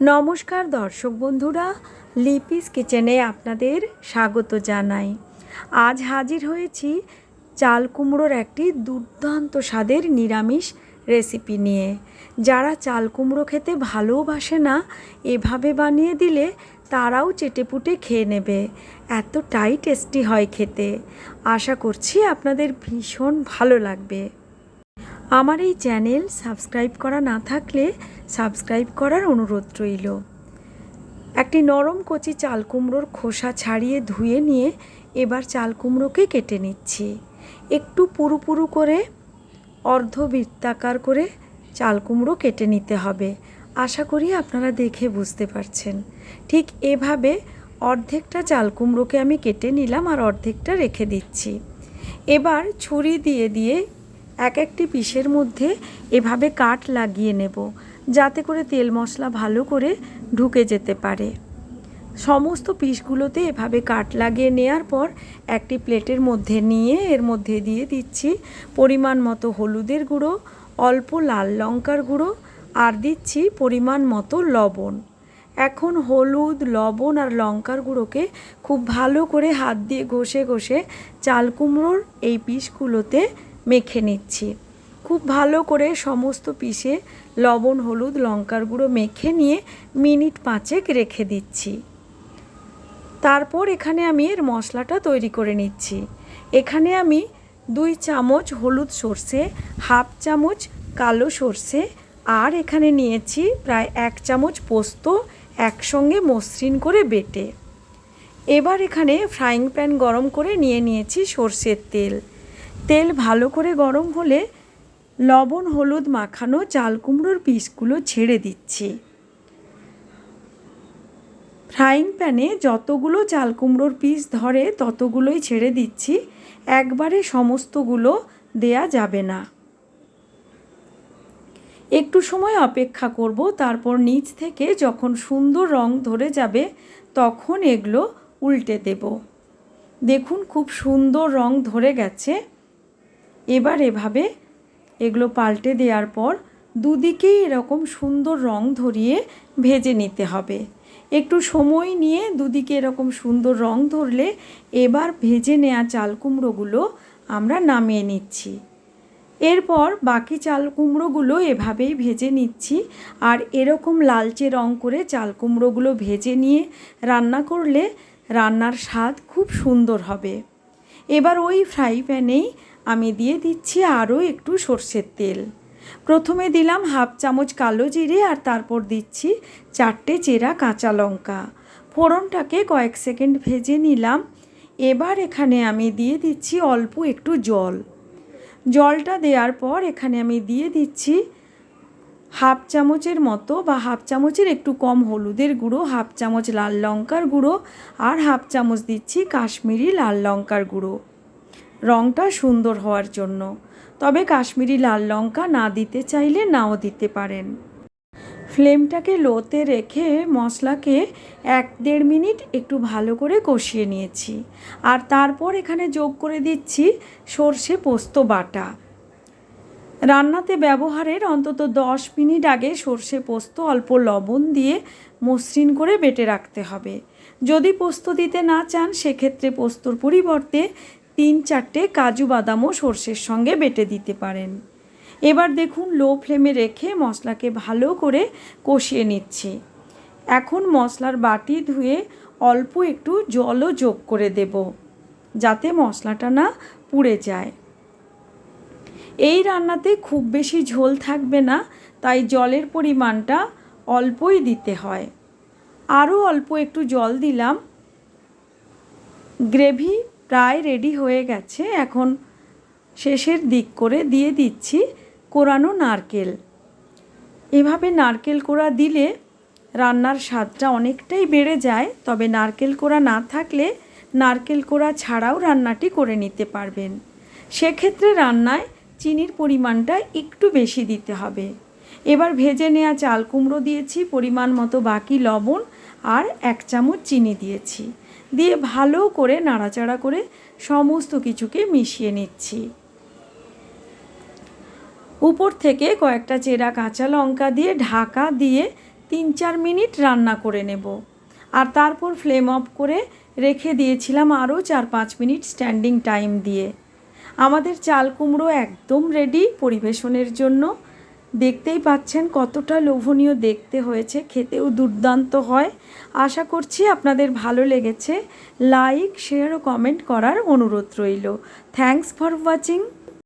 নমস্কার দর্শক বন্ধুরা, লিপিস কিচেনে আপনাদের স্বাগত জানাই। আজ হাজির হয়েছি চাল কুমড়োর একটি দুর্দান্ত স্বাদের নিরামিষ রেসিপি নিয়ে। যারা চাল কুমড়ো খেতে ভালোবাসে না, এভাবে বানিয়ে দিলে তারাও চেটেপুটে খেয়ে নেবে। এতটাই টেস্টি হয় খেতে। আশা করছি আপনাদের ভীষণ ভালো লাগবে। আমার এই চ্যানেল সাবস্ক্রাইব করা না থাকলে সাবস্ক্রাইব করার অনুরোধ রইল। একটি নরম কচি চাল কুমড়োর খোসা ছাড়িয়ে ধুয়ে নিয়ে এবার চাল কুমড়োকে কেটে নিচ্ছি। একটু পুরু করে অর্ধবৃত্তাকার করে চাল কুমড়ো কেটে নিতে হবে। আশা করি আপনারা দেখে বুঝতে পারছেন। ঠিক এভাবে অর্ধেকটা চাল কুমড়োকে আমি কেটে নিলাম আর অর্ধেকটা রেখে দিচ্ছি। এবার ছুরি দিয়ে দিয়ে এক একটি পিসের মধ্যে এভাবে কাট লাগিয়ে নেব, যাতে করে তেল মশলা ভালো করে ঢুকে যেতে পারে। সমস্ত পিসগুলোতে এভাবে কাট লাগিয়ে নেওয়ার পর একটি প্লেটের মধ্যে নিয়ে এর মধ্যে দিয়ে দিচ্ছি পরিমাণ মতো হলুদের গুঁড়ো, অল্প লাল লঙ্কার গুঁড়ো, আর দিচ্ছি পরিমাণ মতো লবণ। এখন হলুদ, লবণ আর লঙ্কার গুঁড়োকে খুব ভালো করে হাত দিয়ে ঘষে ঘষে চাল কুমড়োর এই পিসগুলোতে মেখে নিচ্ছি। খুব ভালো করে সমস্ত পিসে লবণ, হলুদ, লঙ্কার গুঁড়ো মেখে নিয়ে মিনিট পাঁচেক রেখে দিচ্ছি। তারপর এখানে আমি এর মশলাটা তৈরি করে নিচ্ছি। এখানে আমি দুই চামচ হলুদ সর্ষে, হাফ চামচ কালো সর্ষে আর এখানে নিয়েছি প্রায় এক চামচ পোস্ত একসঙ্গে মসৃণ করে বেটে। এবার এখানে ফ্রাইং প্যান গরম করে নিয়ে নিয়েছি সর্ষের তেল। তেল ভালো করে গরম হলে লবণ, হলুদ মাখানো চাল কুমড়োর পিসগুলো ছেড়ে দিচ্ছি। ফ্রাইং প্যানে যতগুলো চাল কুমড়োর পিস ধরে ততগুলোই ছেড়ে দিচ্ছি, একবারে সমস্তগুলো দেয়া যাবে না। একটু সময় অপেক্ষা করব, তারপর নিচ থেকে যখন সুন্দর রং ধরে যাবে তখন এগুলো উল্টে দেব। দেখুন খুব সুন্দর রং ধরে গেছে। এবার এভাবে এগুলো পাল্টে দেওয়ার পর দুদিকেই এরকম সুন্দর রং ধরিয়ে ভেজে নিতে হবে। একটু সময় নিয়ে দুদিকে এরকম সুন্দর রং ধরলে এবার ভেজে নেওয়া চাল কুমড়োগুলো আমরা নামিয়ে নিচ্ছি। এরপর বাকি চাল কুমড়োগুলো এভাবেই ভেজে নিচ্ছি আর এরকম লালচে রং করে চাল কুমড়োগুলো ভেজে নিয়ে রান্না করলে রান্নার স্বাদ খুব সুন্দর হবে। এবার ওই ফ্রাই প্যানেই আমি দিয়ে দিচ্ছি আরও একটু সর্ষের তেল। প্রথমে দিলাম হাফ চামচ কালো জিরে আর তারপর দিচ্ছি চারটে চেরা কাঁচা লঙ্কা। ফোড়নটাকে কয়েক সেকেন্ড ভেজে নিলাম। এবার এখানে আমি দিয়ে দিচ্ছি অল্প একটু জল। জলটা দেওয়ার পর এখানে আমি দিয়ে দিচ্ছি হাফ চামচের মতো বা হাফ চামচের একটু কম হলুদের গুঁড়ো, হাফ চামচ লাল লঙ্কার গুঁড়ো আর হাফ চামচ দিচ্ছি কাশ্মীরি লাল লঙ্কার গুঁড়ো। রঙটা সুন্দর হওয়ার জন্য। তবে কাশ্মীরি লাল লঙ্কা না দিতে চাইলে নাও দিতে পারেন। ফ্লেমটাকে লোতে রেখে মশলাকে এক দেড় মিনিট একটু ভালো করে কষিয়ে নিয়েছি। আর তারপর এখানে যোগ করে দিচ্ছি সর্ষে পোস্ত বাটা। রান্নাতে ব্যবহারের অন্তত দশ মিনিট আগে সর্ষে পোস্ত অল্প লবণ দিয়ে মসৃণ করে বেটে রাখতে হবে। যদি পোস্ত দিতে না চান, সেক্ষেত্রে পোস্তর পরিবর্তে তিন চারটে কাজু বাদামও সর্ষের সঙ্গে বেটে দিতে পারেন। এবার দেখুন লো ফ্লেমে রেখে মশলাকে ভালো করে কষিয়ে নিচ্ছি। এখন মশলার বাটি ধুয়ে অল্প একটু জলও যোগ করে দেব, যাতে মশলাটা না পুড়ে যায়। এই রান্নাতে খুব বেশি ঝোল থাকবে না, তাই জলের পরিমাণটা অল্পই দিতে হয়। আরও অল্প একটু জল দিলাম। গ্রেভি প্রায় রেডি হয়ে গেছে। এখন শেষের দিক করে দিয়ে দিচ্ছি কোরানো নারকেল। এভাবে নারকেল কোড়া দিলে রান্নার স্বাদটা অনেকটাই বেড়ে যায়, তবে নারকেল কোড়া না থাকলে নারকেল কোড়া ছাড়াও রান্নাটি করে নিতে পারবেন। সেক্ষেত্রে রান্নায় চিনির পরিমাণটা একটু বেশি দিতে হবে। এবার ভেজে নেওয়া চাল কুমড়ো দিয়েছি, পরিমাণ মতো বাকি লবণ আর এক চামচ চিনি দিয়েছি। দিয়ে ভালো করে নাড়াচাড়া করে সমস্ত কিছুকে মিশিয়ে নিচ্ছি। উপর থেকে কয়েকটা চেরা কাঁচা লঙ্কা দিয়ে ঢাকা দিয়ে তিন চার মিনিট রান্না করে নেব। আর তারপর ফ্লেম অফ করে রেখে দিয়েছিলাম আরও চার পাঁচ মিনিট স্ট্যান্ডিং টাইম দিয়ে। আমাদের চাল কুমড়ো একদম রেডি পরিবেশনের জন্য। দেখতেই পাচ্ছেন কতটা লোভনীয় দেখতে হয়েছে, খেতেও দুর্দান্ত হয়। আশা করছি আপনাদের ভালো লেগেছে। লাইক, শেয়ার ও কমেন্ট করার অনুরোধ রইল। Thanks for watching.